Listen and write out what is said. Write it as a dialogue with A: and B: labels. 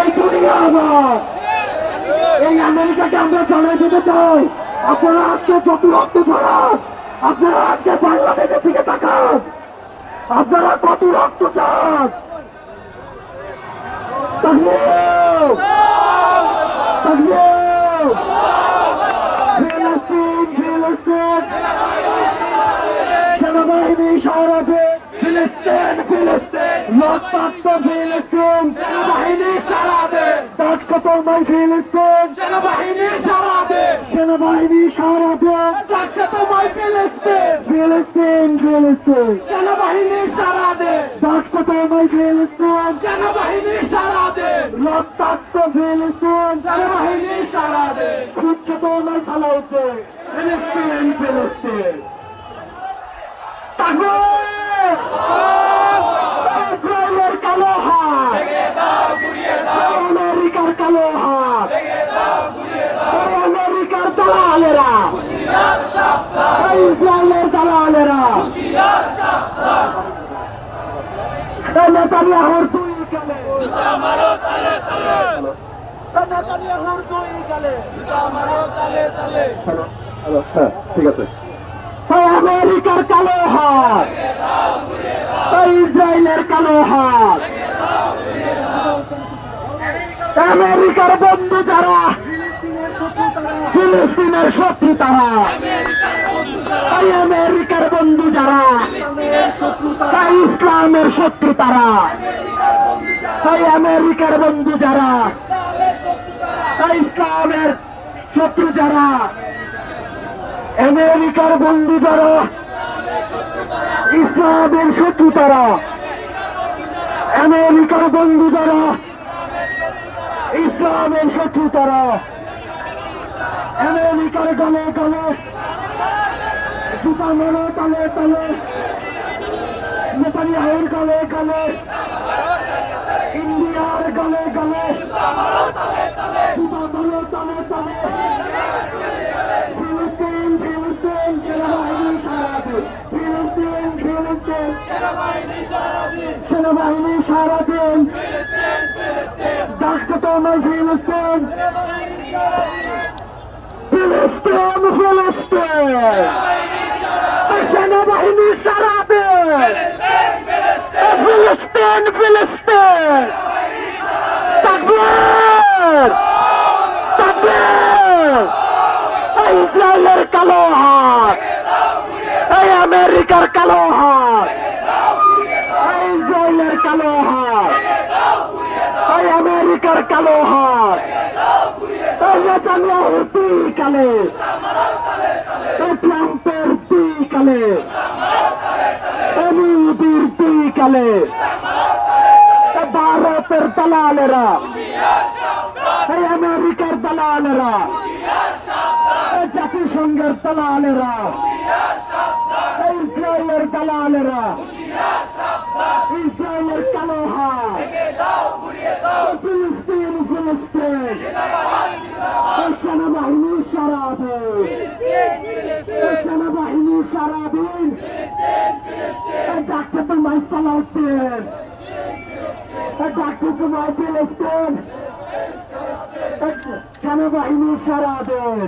A: এই দুনিয়া আমার। এই আমেরিকাকে আমরা চালাই দিতে চাই। আপনারা আজকে যত রক্ত ছড়ান, আপনারা আজকে বাংলাদেশের দিকে তাকান। আপনারা কত রক্ত চান? সেনাবাহিনী শহরে ফিলিস্তিন ফিলিস্তিন। রক্তাক্ত ফিলিস্তিন
B: সেনাবাহিনী সারা দে।
A: ডাকছে তোমায় ফিলিস্তিন
B: সেনাবাহিনী সারা দে।
A: সেনাবাহিনী শহরে
B: ডাকছে তোমায় ফিলিস্তিন
A: ফিলিস্তিন ফিলিস্তিন
B: সেনাবাহিনী সারা দে।
A: ডাকছে তোমায় ফিলিস্তিন
B: সেনাবাহিনী সারা দে।
A: রক্তাক্ত ফিলিস্তিন
B: সেনাবাহিনী সারা দে।
A: খুঁজছে তোমায় চালাইতে ফিলিস্তিন ফিলিস্তিন তাকবীর! ইসরায়েলের কালো হাত আমেরিকার কালো হাত এই আমেরিকার দালালেরা ইসরায়েলের দালালেরা নেতানিয়াহুর দুই গালে নেতানিয়াহুর দুই গালে হ্যালো হ্যাঁ ঠিক আছে। আমেরিকার কালো হাত। ইসরায়েলের কালো হাত। আমেরিকার বন্ধু যারা ফিলিস্তিনের শত্রু তারা এই আমেরিকার বন্ধু যারা এই ইসলামের শত্রু তারা এই আমেরিকার বন্ধু যারা এই ইসলামের শত্রু যারা আমেরিকার বন্ধু যারা ইসলামের শত্রু তারা আমেরিকার বন্ধু যারা ইসলামের শত্রু তারা আমেরিকার গলে গলে। জুতা মেলে তালে তালে নেতানিয়াহুর গলে গলে। ইন্ডিয়ার গলে গলে। জুতা তলে তলে তলে ফিলিস্তিন ফিলিস্তিন, সেনাবাহিনী সারাদিন ফিলিস্তিন ফিলিস্তিন। সেনাবাহিনী সারাদিন ডাকছে তোমার ফিলিস্তিন। ফিলিস্তিন ফিলিস্তিন। সেনাবাহিনী সারাদিন ফিলিস্তিন ফিলিস্তিন। তাকবীর। তাকবীর। ইসরায়েলের কালো হাত। এই আমেরিকার কালো হাত। ইসরায়েলের কালো হাত। এই আমেরিকার কালো হাত। নেতানিয়াহুর দুই কালে ট্রাম্পের দুই কালে মোদির দুই কালে ভারতের দালালেরা আমেরিকার দালালেরা জাতিসংঘের দালালেরা ইসরায়েলের দালালেরা ইসরায়েলের কালো হাত ফিলিস্তিন ফিলিস্তিন এই সেনাবাহিনী সারাদিন এই সেনাবাহিনী সারাদিন ডাকছে তোমায় সালাউদ্দিন ডাকছে তোমায় ফিলিস্তিন সেনাবাহিনী সারাদিন।